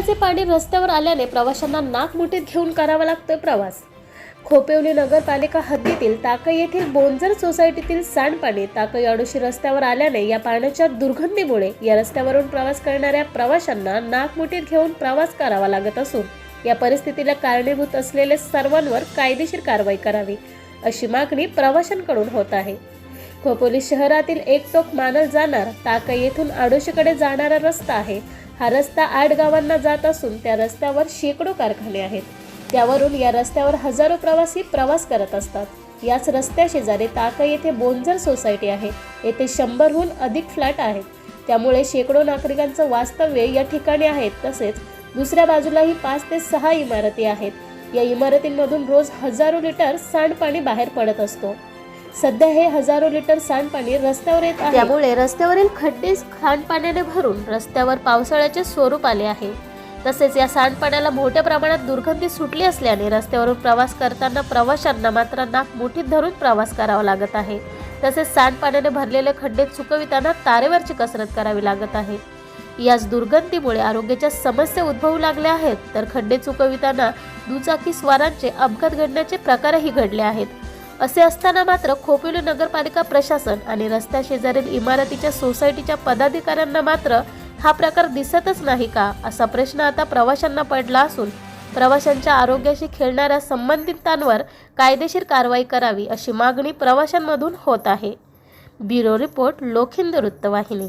कॅमेऱ्याचे पाणी रस्त्यावर आल्याने प्रवाशांना नाकमुठीत घेऊन करावा लागतोय प्रवास. खोपिवली नगरपालिका हद्दीतील ताकई येथील बोंजर सोसायटीतील सांडपाणी ताकई अडोशी रस्त्यावर आल्याने या पाण्याच्या दुर्गंधीमुळे या रस्त्यावरून प्रवास करणाऱ्या प्रवाशांना नाकमुठीत घेऊन प्रवास करावा लागत असून या परिस्थितीला कारणीभूत असलेले सर्वांवर कायदेशीर कारवाई करावी अशी मागणी प्रवाशांकडून होत आहे. खोपोली शहरातील एक टोक मानल जाणार ताकई येथून आडोशीकडे जाणारा रस्ता आहे हा रस्ता आठ गावांना जात असून त्या रस्त्यावर शेकडो कारखाने आहेत. त्यावरून या रस्त्यावर हजारो प्रवासी प्रवास करत असतात. याच रस्त्या शेजारी येथे बोंजर सोसायटी आहे. येथे शंभरहून अधिक फ्लॅट आहेत. त्यामुळे शेकडो नागरिकांचं वास्तव्य या ठिकाणी आहेत तसेच दुसऱ्या बाजूलाही पाच ते सहा इमारती आहेत. या इमारतींमधून रोज हजारो लिटर सांडपाणी बाहेर पडत असतो. सध्या हे हजारो लिटर सांडपाणी रस्त्यावर येत आहे. त्यामुळे रस्त्यावरील खड्डे सांडपाण्याने भरून रस्त्यावर पावसाळ्याचे स्वरूप आले आहे. तसेच या सांडपाण्याला मोठ्या प्रमाणात दुर्गंधी सुटली असल्याने रस्त्यावरून प्रवास करताना प्रवाशांना मात्र नाक मुठीत धरून प्रवास करावा लागत आहे. तसेच सांडपाण्याने भरलेले खड्डे चुकविताना तारेवरची कसरत करावी लागत आहे. याच दुर्गंधीमुळे आरोग्याच्या समस्या उद्भवू लागल्या आहेत. तर खड्डे चुकविताना दुचाकी स्वारांचे अपघात घडण्याचे प्रकारही घडले आहेत. असे असताना मात्र खोपिलू नगरपालिका प्रशासन आणि रस्त्या शेजारील इमारतीच्या सोसायटीच्या पदाधिकाऱ्यांना मात्र हा प्रकार दिसतच नाही का असा प्रश्न आता प्रवाशांना पडला असून प्रवाशांच्या आरोग्याशी खेळणाऱ्या संबंधितांवर कायदेशीर कारवाई करावी अशी मागणी प्रवाशांमधून होत आहे. ब्युरो रिपोर्ट लोखिंद वृत्तवाहिनी.